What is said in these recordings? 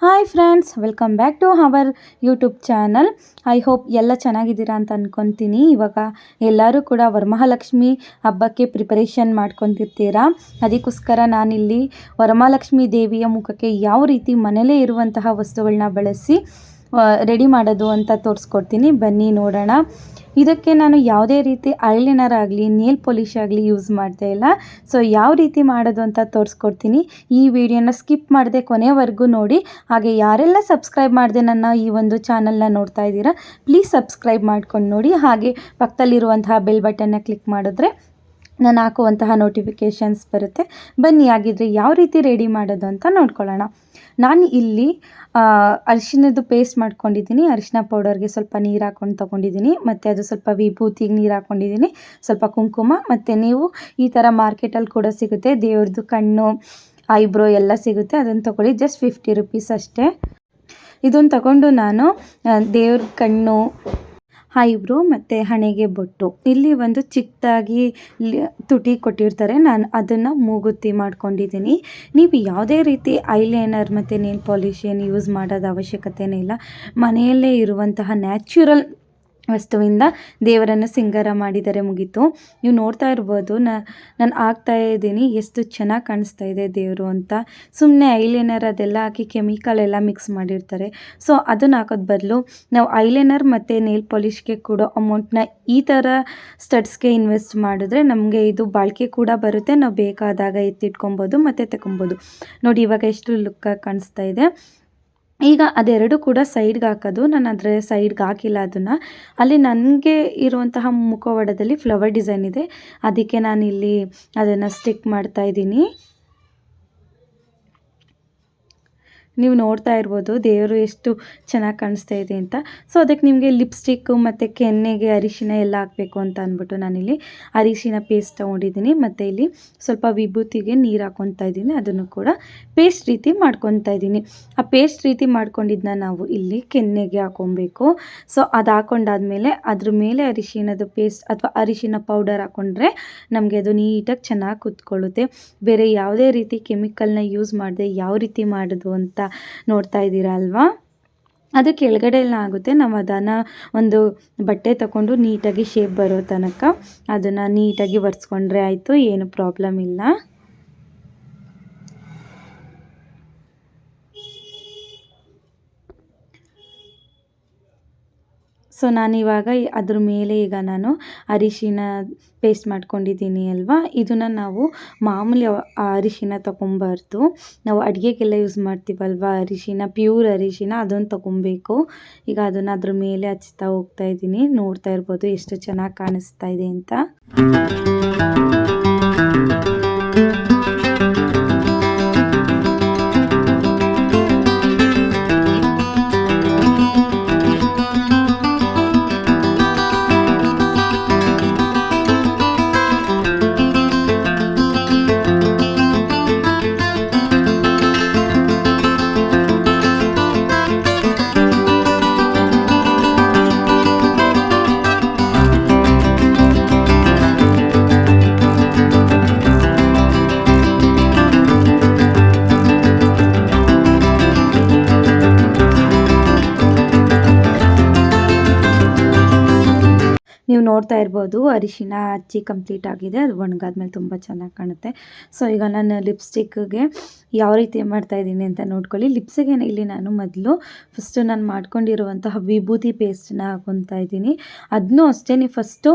Hi friends welcome back to our YouTube channel I hope ಎಲ್ಲ ಚೆನ್ನಾಗಿದ್ದೀರಾ ಅಂತ ಅಂದ್ಕೊತೀನಿ ಇವಾಗ ಎಲ್ಲರೂ ಕೂಡ ವರಮಹಾಲಕ್ಷ್ಮಿ ಹಬ್ಬಕ್ಕೆ ಪ್ರಿಪರೇಷನ್ ಮಾಡ್ಕೊತಿರ್ತೀರಾ ಅದಕ್ಕೋಸ್ಕರ ನಾನಿಲ್ಲಿ ವರಮಹಾಲಕ್ಷ್ಮಿ ದೇವಿಯ ಮುಖಕ್ಕೆ ಯಾವ ರೀತಿ ಮನೇಲೇ ಇರುವಂತಹ ವಸ್ತುಗಳನ್ನ ಬಳಸಿ ರೆಡಿ ಮಾಡೋದು ಅಂತ ತೋರಿಸ್ಕೊಡ್ತೀನಿ. ಬನ್ನಿ ನೋಡೋಣ. ಇದಕ್ಕೆ ನಾನು ಯಾವುದೇ ರೀತಿ ಐಲೈನರ್ ಆಗಲಿ ನೇಲ್ ಪೊಲಿಶ್ ಆಗಲಿ ಯೂಸ್ ಮಾಡ್ತಾ ಇಲ್ಲ. ಸೊ ಯಾವ ರೀತಿ ಮಾಡೋದು ಅಂತ ತೋರಿಸ್ಕೊಡ್ತೀನಿ. ಈ ವಿಡಿಯೋನ ಸ್ಕಿಪ್ ಮಾಡದೆ ಕೊನೆವರೆಗೂ ನೋಡಿ. ಹಾಗೆ ಯಾರೆಲ್ಲ ಸಬ್ಸ್ಕ್ರೈಬ್ ಮಾಡಿದೆ ನನ್ನ ಈ ಒಂದು ಚಾನಲ್ನ ನೋಡ್ತಾ ಇದ್ದೀರಾ ಪ್ಲೀಸ್ ಸಬ್ಸ್ಕ್ರೈಬ್ ಮಾಡ್ಕೊಂಡು ನೋಡಿ. ಹಾಗೆ ಪಕ್ಕದಲ್ಲಿರುವಂತಹ ಬೆಲ್ ಬಟನ್ನ ಕ್ಲಿಕ್ ಮಾಡಿದ್ರೆ ನಾನು ಹಾಕುವಂತಹ ನೋಟಿಫಿಕೇಷನ್ಸ್ ಬರುತ್ತೆ. ಬನ್ನಿ ಆಗಿದ್ರೆ ಯಾವ ರೀತಿ ರೆಡಿ ಮಾಡೋದು ಅಂತ ನೋಡ್ಕೊಳ್ಳೋಣ. ನಾನು ಇಲ್ಲಿ ಅರಿಶಿನದ್ದು ಪೇಸ್ಟ್ ಮಾಡ್ಕೊಂಡಿದ್ದೀನಿ. ಅರಿಶಿನ ಪೌಡರ್ಗೆ ಸ್ವಲ್ಪ ನೀರು ಹಾಕ್ಕೊಂಡು ತೊಗೊಂಡಿದ್ದೀನಿ. ಮತ್ತು ಅದು ಸ್ವಲ್ಪ ವಿಭೂತಿಗೆ ನೀರು ಹಾಕ್ಕೊಂಡಿದ್ದೀನಿ. ಸ್ವಲ್ಪ ಕುಂಕುಮ, ಮತ್ತು ನೀವು ಈ ಥರ ಮಾರ್ಕೆಟಲ್ಲಿ ಕೂಡ ಸಿಗುತ್ತೆ. ದೇವ್ರದ್ದು ಕಣ್ಣು ಐಬ್ರೋ ಎಲ್ಲ ಸಿಗುತ್ತೆ. ಅದನ್ನು ತೊಗೊಳ್ಳಿ. ಜಸ್ಟ್ ಫಿಫ್ಟಿ ರುಪೀಸ್ ಅಷ್ಟೇ. ಇದನ್ನು ತಗೊಂಡು ನಾನು ದೇವ್ರ ಕಣ್ಣು ಐಬ್ರೋ ಮತ್ತು ಹಣೆಗೆ ಬೊಟ್ಟು. ಇಲ್ಲಿ ಒಂದು ಚಿಕ್ಕದಾಗಿ ತುಟಿ ಕೊಟ್ಟಿರ್ತಾರೆ. ನಾನು ಅದನ್ನು ಮೂಗುತಿ ಮಾಡ್ಕೊಂಡಿದ್ದೀನಿ. ನೀವು ಯಾವುದೇ ರೀತಿ ಐಲೈನರ್ ಮತ್ತು ನೇಲ್ ಪಾಲಿಶ್ ಏನು ಯೂಸ್ ಮಾಡೋದು ಅವಶ್ಯಕತೆನೇ ಇಲ್ಲ. ಮನೆಯಲ್ಲೇ ಇರುವಂತಹ ನ್ಯಾಚುರಲ್ ವಸ್ತುವಿಂದ ದೇವರನ್ನು ಸಿಂಗಾರ ಮಾಡಿದರೆ ಮುಗೀತು. ನೀವು ನೋಡ್ತಾ ಇರ್ಬೋದು ನಾನು ಆಗ್ತಾ ಇದ್ದೀನಿ, ಎಷ್ಟು ಚೆನ್ನಾಗಿ ಕಾಣಿಸ್ತಾ ಇದೆ ದೇವರು ಅಂತ. ಸುಮ್ಮನೆ ಐಲೈನರ್ ಅದೆಲ್ಲ ಹಾಕಿ ಕೆಮಿಕಲ್ ಎಲ್ಲ ಮಿಕ್ಸ್ ಮಾಡಿರ್ತಾರೆ. ಸೊ, ಅದನ್ನು ಹಾಕೋದು ಬದಲು ನಾವು ಐಲೈನರ್ ಮತ್ತು ನೇಲ್ ಪಾಲಿಷ್ಗೆ ಕೊಡೋ ಅಮೌಂಟ್ನ ಈ ಥರ ಸ್ಟಡ್ಸ್ಗೆ ಇನ್ವೆಸ್ಟ್ ಮಾಡಿದ್ರೆ ನಮಗೆ ಇದು ಬಾಳಿಕೆ ಕೂಡ ಬರುತ್ತೆ. ನಾವು ಬೇಕಾದಾಗ ಎತ್ತಿಟ್ಕೊಬೋದು ಮತ್ತು ತಗೊಬೋದು ನೋಡಿ, ಇವಾಗ ಎಷ್ಟು ಲುಕ್ಕಾಗಿ ಕಾಣಿಸ್ತಾ ಇದೆ. ಈಗ ಅದೆರಡು ಕೂಡ ಸೈಡ್ಗೆ ಹಾಕೋದು. ನಾನು ಅದರ ಸೈಡ್ಗೆ ಹಾಕಿಲ್ಲ ಅದನ್ನು. ಅಲ್ಲಿ ನನಗೆ ಇರುವಂತಹ ಮುಖವಾಡದಲ್ಲಿ ಫ್ಲವರ್ ಡಿಸೈನ್ ಇದೆ. ಅದಕ್ಕೆ ನಾನಿಲ್ಲಿ ಅದನ್ನು ಸ್ಟಿಕ್ ಮಾಡ್ತಾ ಇದ್ದೀನಿ. ನೀವು ನೋಡ್ತಾ ಇರ್ಬೋದು, ದೇವರು ಎಷ್ಟು ಚೆನ್ನಾಗಿ ಕಾಣಿಸ್ತಾ ಇದೆ ಅಂತ. ಸೊ ಅದಕ್ಕೆ ನಿಮಗೆ ಲಿಪ್ಸ್ಟಿಕ್ಕು ಮತ್ತು ಕೆನ್ನೆಗೆ ಅರಿಶಿನ ಎಲ್ಲ ಹಾಕಬೇಕು ಅಂತ ಅಂದ್ಬಿಟ್ಟು ನಾನಿಲ್ಲಿ ಅರಿಶಿನ ಪೇಸ್ಟ್ ತೊಗೊಂಡಿದ್ದೀನಿ. ಮತ್ತು ಇಲ್ಲಿ ಸ್ವಲ್ಪ ವಿಭೂತಿಗೆ ನೀರು ಹಾಕ್ಕೊತಾ ಇದ್ದೀನಿ. ಅದನ್ನು ಕೂಡ ಪೇಸ್ಟ್ ರೀತಿ ಮಾಡ್ಕೊತಾ ಇದ್ದೀನಿ. ಆ ಪೇಸ್ಟ್ ರೀತಿ ಮಾಡ್ಕೊಂಡಿದ್ದನ್ನ ನಾವು ಇಲ್ಲಿ ಕೆನ್ನೆಗೆ ಹಾಕೊಬೇಕು. ಸೊ ಅದು ಹಾಕೊಂಡಾದ್ಮೇಲೆ ಅದ್ರ ಮೇಲೆ ಅರಿಶಿನದ ಪೇಸ್ಟ್ ಅಥವಾ ಅರಿಶಿನ ಪೌಡರ್ ಹಾಕ್ಕೊಂಡ್ರೆ ನಮಗೆ ಅದು ನೀಟಾಗಿ ಚೆನ್ನಾಗಿ ಕುತ್ಕೊಳ್ಳುತ್ತೆ. ಬೇರೆ ಯಾವುದೇ ರೀತಿ ಕೆಮಿಕಲ್ನ ಯೂಸ್ ಮಾಡಿದೆ, ಯಾವ ರೀತಿ ಮಾಡೋದು ಅಂತ ನೋಡ್ತಾ ಇದ್ದೀರಾ ಅಲ್ವಾ? ಅದು ಕೆಳಗಡೆ ಎಲ್ಲ ಆಗುತ್ತೆ. ನಾವು ಅದನ್ನು ಒಂದು ಬಟ್ಟೆ ತಗೊಂಡು ನೀಟಾಗಿ ಶೇಪ್ ಬರೋ ತನಕ ಅದನ್ನು ನೀಟಾಗಿ ಒರೆಸ್ಕೊಂಡ್ರೆ ಆಯಿತು, ಏನು ಪ್ರಾಬ್ಲಮ್ ಇಲ್ಲ. ಸೊ ನಾನಿವಾಗ ಅದ್ರ ಮೇಲೆ ಈಗ ನಾನು ಅರಿಶಿನ ಪೇಸ್ಟ್ ಮಾಡ್ಕೊಂಡಿದ್ದೀನಿ ಅಲ್ವಾ? ಇದನ್ನು ನಾವು ಮಾಮೂಲಿ ಅರಿಶಿನ ತೊಗೊಬಾರ್ದು. ನಾವು ಅಡುಗೆಗೆಲ್ಲ ಯೂಸ್ ಮಾಡ್ತೀವಲ್ವ? ಅರಿಶಿನ ಪ್ಯೂರ್ ಅರಿಶಿನ ಅದನ್ನು ತೊಗೊಬೇಕು. ಈಗ ಅದನ್ನು ಅದ್ರ ಮೇಲೆ ಹಚ್ತಾ ಹೋಗ್ತಾ ಇದ್ದೀನಿ. ನೋಡ್ತಾ ಇರ್ಬೋದು ಎಷ್ಟು ಚೆನ್ನಾಗಿ ಕಾಣಿಸ್ತಾ ಇದೆ ಅಂತ. ನೀವು ನೋಡ್ತಾ ಇರ್ಬೋದು, ಅರಿಶಿನ ಹಚ್ಚಿ ಕಂಪ್ಲೀಟ್ ಆಗಿದೆ. ಅದು ಒಣಗಾದ್ಮೇಲೆ ತುಂಬ ಚೆನ್ನಾಗಿ ಕಾಣುತ್ತೆ. ಸೊ ಈಗ ನಾನು ಲಿಪ್ಸ್ಟಿಕ್ಗೆ ಯಾವ ರೀತಿ ಮಾಡ್ತಾ ಇದ್ದೀನಿ ಅಂತ ನೋಡ್ಕೊಳ್ಳಿ. ಲಿಪ್ಸಿಗೆ ಇಲ್ಲಿ ನಾನು ಮೊದಲು ಫಸ್ಟು ನಾನು ಮಾಡ್ಕೊಂಡಿರುವಂತಹ ವಿಭೂತಿ ಪೇಸ್ಟನ್ನ ಹಾಕೊತಾ ಇದ್ದೀನಿ. ಅದನ್ನೂ ಅಷ್ಟೇ, ನೀವು ಫಸ್ಟು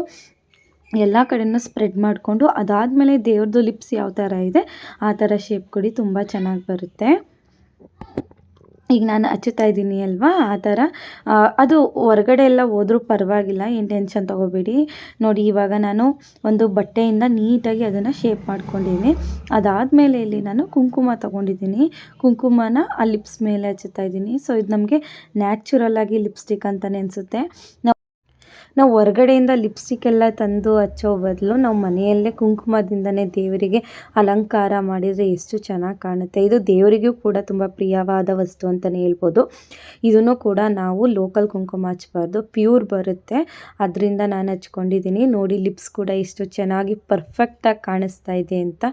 ಎಲ್ಲ ಕಡೆಯೂ ಸ್ಪ್ರೆಡ್ ಮಾಡಿಕೊಂಡು ಅದಾದಮೇಲೆ ದೇವ್ರದ್ದು ಲಿಪ್ಸ್ ಯಾವ ಥರ ಇದೆ, ಆ ಥರ ಶೇಪ್ ಕೊಡಿ ತುಂಬ ಚೆನ್ನಾಗಿ ಬರುತ್ತೆ. ಈಗ ನಾನು ಹಚ್ಚುತ್ತಾ ಇದ್ದೀನಿ ಅಲ್ವಾ? ಆ ಥರ. ಅದು ಹೊರಗಡೆ ಎಲ್ಲ ಹೋದರೂ ಪರವಾಗಿಲ್ಲ ಏನು ಟೆನ್ಷನ್ ತೊಗೋಬೇಡಿ. ನೋಡಿ, ಇವಾಗ ನಾನು ಒಂದು ಬಟ್ಟೆಯಿಂದ ನೀಟಾಗಿ ಅದನ್ನು ಶೇಪ್ ಮಾಡ್ಕೊಂಡಿದ್ದೀನಿ. ಅದಾದಮೇಲೆ ಇಲ್ಲಿ ನಾನು ಕುಂಕುಮ ತೊಗೊಂಡಿದ್ದೀನಿ. ಕುಂಕುಮನ ಆ ಲಿಪ್ಸ್ ಮೇಲೆ ಹಚ್ಚುತ್ತಾ ಇದ್ದೀನಿ. ಸೊ ಇದು ನಮಗೆ ನ್ಯಾಚುರಲ್ ಆಗಿ ಲಿಪ್ಸ್ಟಿಕ್ ಅಂತಲೇ ಅನಿಸುತ್ತೆ. ನಾವು ಹೊರಗಡೆಯಿಂದ ಲಿಪ್ಸ್ಟಿಕ್ ಎಲ್ಲ ತಂದು ಹಚ್ಚೋ ಬದಲು ನಾವು ಮನೆಯಲ್ಲೇ ಕುಂಕುಮದಿಂದನೇ ದೇವರಿಗೆ ಅಲಂಕಾರ ಮಾಡಿದರೆ ಎಷ್ಟು ಚೆನ್ನಾಗಿ ಕಾಣುತ್ತೆ. ಇದು ದೇವರಿಗೂ ಕೂಡ ತುಂಬ ಪ್ರಿಯವಾದ ವಸ್ತು ಅಂತಲೇ ಹೇಳ್ಬೋದು. ಇದನ್ನು ಕೂಡ ನಾವು ಲೋಕಲ್ ಕುಂಕುಮ ಹಚ್ಬಾರ್ದು. ಪ್ಯೂರ್ ಬರುತ್ತೆ. ಅದರಿಂದ ನಾನು ಹಚ್ಕೊಂಡಿದ್ದೀನಿ ನೋಡಿ ಲಿಪ್ಸ್ ಕೂಡ ಎಷ್ಟು ಚೆನ್ನಾಗಿ ಪರ್ಫೆಕ್ಟಾಗಿ ಕಾಣಿಸ್ತಾ ಇದೆ ಅಂತ.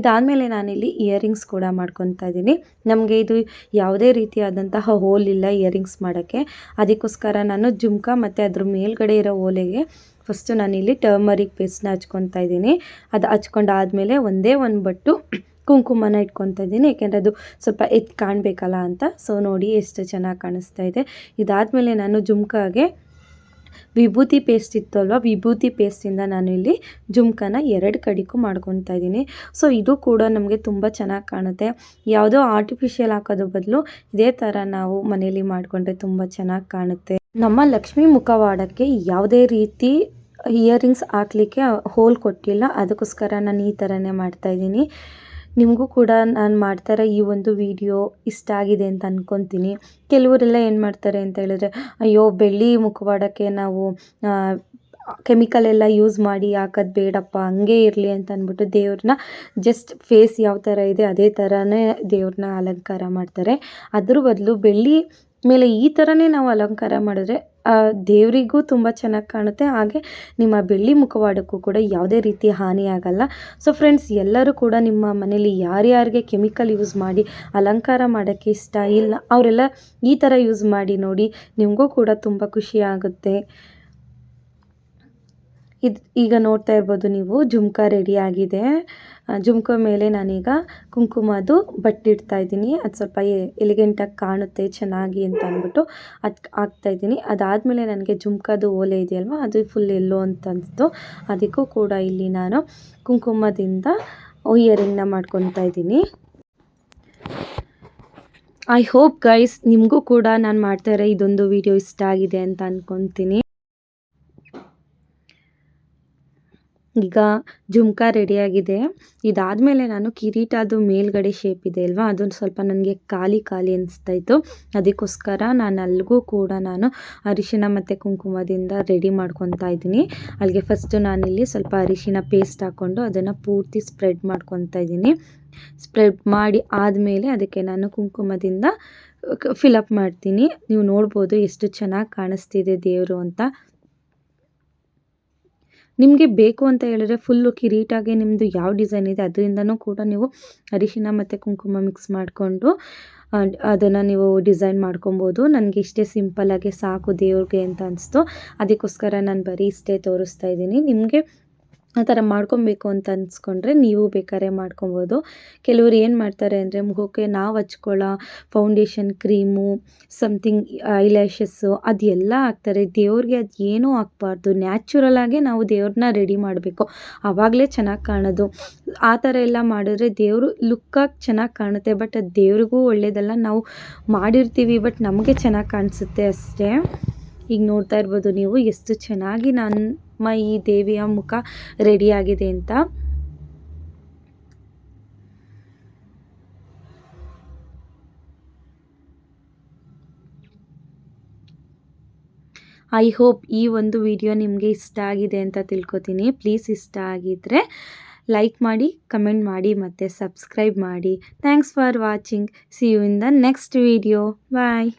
ಇದಾದಮೇಲೆ ನಾನಿಲ್ಲಿ ಇಯರಿಂಗ್ಸ್ ಕೂಡ ಮಾಡ್ಕೊತಾ ಇದ್ದೀನಿ ನಮಗೆ ಇದು ಯಾವುದೇ ರೀತಿಯಾದಂತಹ ಹೋಲ್ ಇಲ್ಲ ಇಯರಿಂಗ್ಸ್ ಮಾಡೋಕ್ಕೆ. ಅದಕ್ಕೋಸ್ಕರ ನಾನು ಜುಮ್ಕ ಮತ್ತು ಅದ್ರ ಮೇಲ್ಗಡೆ ಓಲೆಗೆ ಫಸ್ಟು ನಾನಿಲ್ಲಿ ಟರ್ಮರಿಕ್ ಪೇಸ್ಟ್ನ ಹಚ್ಕೊತಾ ಇದ್ದೀನಿ. ಅದು ಹಚ್ಕೊಂಡಾದ್ಮೇಲೆ ಒಂದೇ ಒಂದು ಬಟ್ಟು ಕುಂಕುಮನ ಇಟ್ಕೊತಾ ಇದ್ದೀನಿ. ಯಾಕೆಂದರೆ ಅದು ಸ್ವಲ್ಪ ಎತ್ತಿ ಕಾಣಬೇಕಲ್ಲ ಅಂತ. ಸೊ ನೋಡಿ ಎಷ್ಟು ಚೆನ್ನಾಗಿ ಕಾಣಿಸ್ತಾ ಇದೆ. ಇದಾದಮೇಲೆ ನಾನು ಜುಮ್ಕಾಗೆ ವಿಭೂತಿ ಪೇಸ್ಟ್ ಇತ್ತು ಅಲ್ವಾ ವಿಭೂತಿ ಪೇಸ್ಟಿಂದ ನಾನು ಇಲ್ಲಿ ಜುಮ್ಕನ ಎರಡು ಕಡೆಗೂ ಮಾಡ್ಕೊತಾ ಇದ್ದೀನಿ. ಸೊ ಇದು ಕೂಡ ನಮಗೆ ತುಂಬ ಚೆನ್ನಾಗಿ ಕಾಣುತ್ತೆ. ಯಾವುದೋ ಆರ್ಟಿಫಿಷಿಯಲ್ ಹಾಕೋದು ಬದಲು ಇದೇ ಥರ ನಾವು ಮನೇಲಿ ಮಾಡಿಕೊಂಡ್ರೆ ತುಂಬ ಚೆನ್ನಾಗಿ ಕಾಣುತ್ತೆ. ನಮ್ಮ ಲಕ್ಷ್ಮಿ ಮುಖವಾಡಕ್ಕೆ ಯಾವುದೇ ರೀತಿ ಇಯರಿಂಗ್ಸ್ ಹಾಕ್ಲಿಕ್ಕೆ ಹೋಲ್ ಕೊಟ್ಟಿಲ್ಲ. ಅದಕ್ಕೋಸ್ಕರ ನಾನು ಈ ಥರನೇ ಮಾಡ್ತಾಯಿದ್ದೀನಿ ನಿಮಗೂ ಕೂಡ ನಾನು ಮಾಡ್ತಾರೆ ಈ ಒಂದು ವಿಡಿಯೋ ಇಷ್ಟ ಆಗಿದೆ ಅಂತ ಅಂದ್ಕೊತೀನಿ ಕೆಲವರೆಲ್ಲ ಏನು ಮಾಡ್ತಾರೆ ಅಂತ ಹೇಳಿದ್ರೆ, ಅಯ್ಯೋ, ಬೆಳ್ಳಿ ಮುಖವಾಡಕ್ಕೆ ನಾವು ಕೆಮಿಕಲ್ ಎಲ್ಲ ಯೂಸ್ ಮಾಡಿ ಹಾಕೋದು ಬೇಡಪ್ಪ, ಹಂಗೆ ಇರಲಿ ಅಂತ ಅಂದ್ಬಿಟ್ಟು ದೇವ್ರನ್ನ ಜಸ್ಟ್ ಫೇಸ್ ಯಾವ ಥರ ಇದೆ, ಅದೇ ಥರನೇ ದೇವ್ರನ್ನ ಅಲಂಕಾರ ಮಾಡ್ತಾರೆ. ಅದ್ರ ಬದಲು ಬೆಳ್ಳಿ ಮೇಲೆ ಈ ಥರನೇ ನಾವು ಅಲಂಕಾರ ಮಾಡಿದ್ರೆ ದೇವರಿಗೂ ತುಂಬ ಚೆನ್ನಾಗಿ ಕಾಣುತ್ತೆ. ಹಾಗೆ ನಿಮ್ಮ ಬೆಳ್ಳಿ ಮುಖವಾಡಕ್ಕೂ ಕೂಡ ಯಾವುದೇ ರೀತಿ ಹಾನಿ ಆಗಲ್ಲ. ಸೊ ಫ್ರೆಂಡ್ಸ್ ಎಲ್ಲರೂ ಕೂಡ ನಿಮ್ಮ ಮನೇಲಿ ಯಾರ್ಯಾರಿಗೆ ಕೆಮಿಕಲ್ ಯೂಸ್ ಮಾಡಿ ಅಲಂಕಾರ ಮಾಡೋಕ್ಕೆ ಇಷ್ಟ ಇಲ್ಲ, ಅವರೆಲ್ಲ ಈ ಥರ ಯೂಸ್ ಮಾಡಿ ನೋಡಿ ನಿಮಗೂ ಕೂಡ ತುಂಬ ಖುಷಿ ಆಗುತ್ತೆ. ಇದು ಈಗ ನೋಡ್ತಾ ಇರ್ಬೋದು ನೀವು, ಜುಮ್ಕಾ ರೆಡಿ ಆಗಿದೆ. ಜುಮ್ಕಾ ಮೇಲೆ ನಾನೀಗ ಕುಂಕುಮದು ಬಟ್ಟಿಡ್ತಾ ಇದ್ದೀನಿ. ಅದು ಸ್ವಲ್ಪ ಎಲಿಗೆಂಟಾಗಿ ಕಾಣುತ್ತೆ, ಚೆನ್ನಾಗಿ ಅಂತ ಅಂದ್ಬಿಟ್ಟು ಅದು ಹಾಕ್ತಾಯಿದ್ದೀನಿ ಅದಾದಮೇಲೆ ನನಗೆ ಜುಮ್ಕದು ಓಲೆ ಇದೆಯಲ್ವ, ಅದು ಫುಲ್ ಎಲ್ಲೋ ಅಂತ ಅನಿಸ್ತು. ಅದಕ್ಕೂ ಕೂಡ ಇಲ್ಲಿ ನಾನು ಕುಂಕುಮದಿಂದ ಇಯರಿಂಗ್ನ ಮಾಡ್ಕೊತಾ ಇದ್ದೀನಿ. ಐ ಹೋಪ್ ಗೈಸ್ ನಿಮಗೂ ಕೂಡ ನಾನು ಮಾಡ್ತಾ ಇರೋ ಇದೊಂದು ವಿಡಿಯೋ ಇಷ್ಟ ಆಗಿದೆ ಅಂತ ಅಂದ್ಕೊತೀನಿ ಈಗ ಜುಮ್ಕಾ ರೆಡಿಯಾಗಿದೆ ಇದಾದಮೇಲೆ ನಾನು ಕಿರೀಟ ಅದು ಮೇಲ್ಗಡೆ ಶೇಪ್ ಇದೆ ಅಲ್ವಾ? ಅದೊಂದು ಸ್ವಲ್ಪ ನನಗೆ ಖಾಲಿ ಖಾಲಿ ಅನಿಸ್ತಾಯಿತ್ತು ಅದಕ್ಕೋಸ್ಕರ ನಾನು ಅಲ್ಲಿಗೂ ಕೂಡ ನಾನು ಅರಿಶಿನ ಮತ್ತು ಕುಂಕುಮದಿಂದ ರೆಡಿ ಮಾಡ್ಕೊತಾ ಇದ್ದೀನಿ. ಅಲ್ಲಿಗೆ ಫಸ್ಟು ನಾನಿಲ್ಲಿ ಸ್ವಲ್ಪ ಅರಿಶಿನ ಪೇಸ್ಟ್ ಹಾಕ್ಕೊಂಡು ಅದನ್ನು ಪೂರ್ತಿ ಸ್ಪ್ರೆಡ್ ಮಾಡ್ಕೊತಾ ಇದ್ದೀನಿ. ಸ್ಪ್ರೆಡ್ ಮಾಡಿ ಆದಮೇಲೆ ಅದಕ್ಕೆ ನಾನು ಕುಂಕುಮದಿಂದ ಫಿಲಪ್ ಮಾಡ್ತೀನಿ. ನೀವು ನೋಡ್ಬೋದು ಎಷ್ಟು ಚೆನ್ನಾಗಿ ಕಾಣಿಸ್ತಿದೆ ದೇವರು ಅಂತ. ನಿಮಗೆ ಬೇಕು ಅಂತ ಹೇಳಿದ್ರೆ ಫುಲ್ಲು ಕಿರೀಟಾಗೆ ನಿಮ್ಮದು ಯಾವ ಡಿಸೈನ್ ಇದೆ ಅದರಿಂದನೂ ಕೂಡ ನೀವು ಅರಿಶಿನ ಮತ್ತು ಕುಂಕುಮ ಮಿಕ್ಸ್ ಮಾಡಿಕೊಂಡು ಅದನ್ನು ನೀವು ಡಿಸೈನ್ ಮಾಡ್ಕೊಬೋದು. ನನಗೆ ಇಷ್ಟೇ ಸಿಂಪಲ್ಲಾಗಿ ಸಾಕು ದೇವ್ರಿಗೆ ಅಂತ ಅನಿಸ್ತು. ಅದಕ್ಕೋಸ್ಕರ ನಾನು ಬರೀ ಇಷ್ಟೇ ತೋರಿಸ್ತಾ ಇದ್ದೀನಿ. ನಿಮಗೆ ಆ ಥರ ಮಾಡ್ಕೊಬೇಕು ಅಂತ ಅನ್ಸ್ಕೊಂಡ್ರೆ ನೀವು ಬೇಕಾದ್ರೆ ಮಾಡ್ಕೊಬೋದು. ಕೆಲವರು ಏನು ಮಾಡ್ತಾರೆ ಅಂದರೆ ಮುಖಕ್ಕೆ ನಾವು ಹಚ್ಕೊಳ್ಳೋ ಫೌಂಡೇಶನ್ ಕ್ರೀಮು ಸಮಥಿಂಗ್ ಐಲ್ಯಾಶಸ್ಸು ಅದೆಲ್ಲ ಹಾಕ್ತಾರೆ. ದೇವ್ರಿಗೆ ಅದು ಏನೂ ಹಾಕ್ಬಾರ್ದು. ನ್ಯಾಚುರಲಾಗೆ ನಾವು ದೇವ್ರನ್ನ ರೆಡಿ ಮಾಡಬೇಕು. ಆವಾಗಲೇ ಚೆನ್ನಾಗಿ ಕಾಣೋದು. ಆ ಥರ ಎಲ್ಲ ಮಾಡಿದ್ರೆ ದೇವರು ಲುಕ್ಕಾಗಿ ಚೆನ್ನಾಗಿ ಕಾಣುತ್ತೆ. ಬಟ್ ಅದು ದೇವ್ರಿಗೂ ಒಳ್ಳೆಯದಲ್ಲ ನಾವು ಮಾಡಿರ್ತೀವಿ ಬಟ್ ನಮಗೆ ಚೆನ್ನಾಗಿ ಕಾಣಿಸುತ್ತೆ ಅಷ್ಟೇ. ಈಗ ನೋಡ್ತಾ ಇರ್ಬೋದು ನೀವು, ಎಷ್ಟು ಚೆನ್ನಾಗಿ ನಮ್ಮ ಈ ದೇವಿಯ ಮುಖ ರೆಡಿಯಾಗಿದೆ ಅಂತ. ಐ ಹೋಪ್ ಈ ಒಂದು ವಿಡಿಯೋ ನಿಮಗೆ ಇಷ್ಟ ಆಗಿದೆ ಅಂತ ತಿಳ್ಕೊತೀನಿ. ಪ್ಲೀಸ್ ಇಷ್ಟ ಆಗಿದ್ದರೆ ಲೈಕ್ ಮಾಡಿ ಕಮೆಂಟ್ ಮಾಡಿ ಮತ್ತು ಸಬ್ಸ್ಕ್ರೈಬ್ ಮಾಡಿ. Thanks for watching see you in the next video bye